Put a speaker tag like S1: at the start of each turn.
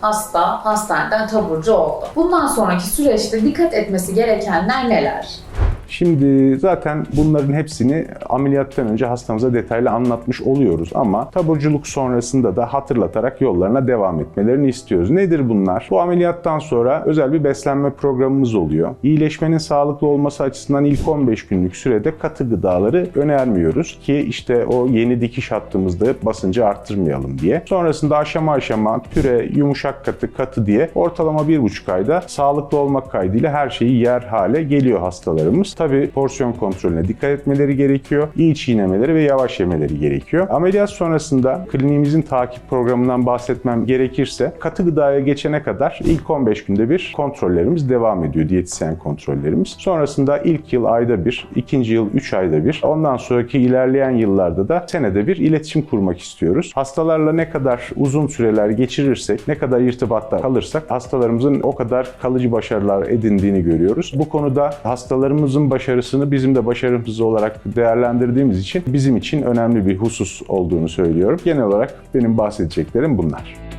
S1: Hasta hastaneden taburcu oldu. Bundan sonraki süreçte dikkat etmesi gerekenler neler?
S2: Şimdi zaten bunların hepsini ameliyattan önce hastamıza detaylı anlatmış oluyoruz ama taburculuk sonrasında da hatırlatarak yollarına devam etmelerini istiyoruz. Nedir bunlar? Bu ameliyattan sonra özel bir beslenme programımız oluyor. İyileşmenin sağlıklı olması açısından ilk 15 günlük sürede katı gıdaları önermiyoruz ki işte o yeni dikiş attığımızda basıncı arttırmayalım diye. Sonrasında aşama aşama püre, yumuşak katı, katı diye ortalama 1,5 ayda sağlıklı olmak kaydıyla her şeyi yer hale geliyor hastalarımız. Tabii porsiyon kontrolüne dikkat etmeleri gerekiyor. İyi çiğnemeleri ve yavaş yemeleri gerekiyor. Ameliyat sonrasında kliniğimizin takip programından bahsetmem gerekirse katı gıdaya geçene kadar ilk 15 günde bir kontrollerimiz devam ediyor. Diyetisyen kontrollerimiz. Sonrasında ilk yıl ayda bir, ikinci yıl 3 ayda bir, ondan sonraki ilerleyen yıllarda da senede bir iletişim kurmak istiyoruz. Hastalarla ne kadar uzun süreler geçirirsek, ne kadar irtibatta kalırsak hastalarımızın o kadar kalıcı başarılar edindiğini görüyoruz. Bu konuda hastalarımızın başarısını bizim de başarımız olarak değerlendirdiğimiz için bizim için önemli bir husus olduğunu söylüyorum. Genel olarak benim bahsedeceklerim bunlar.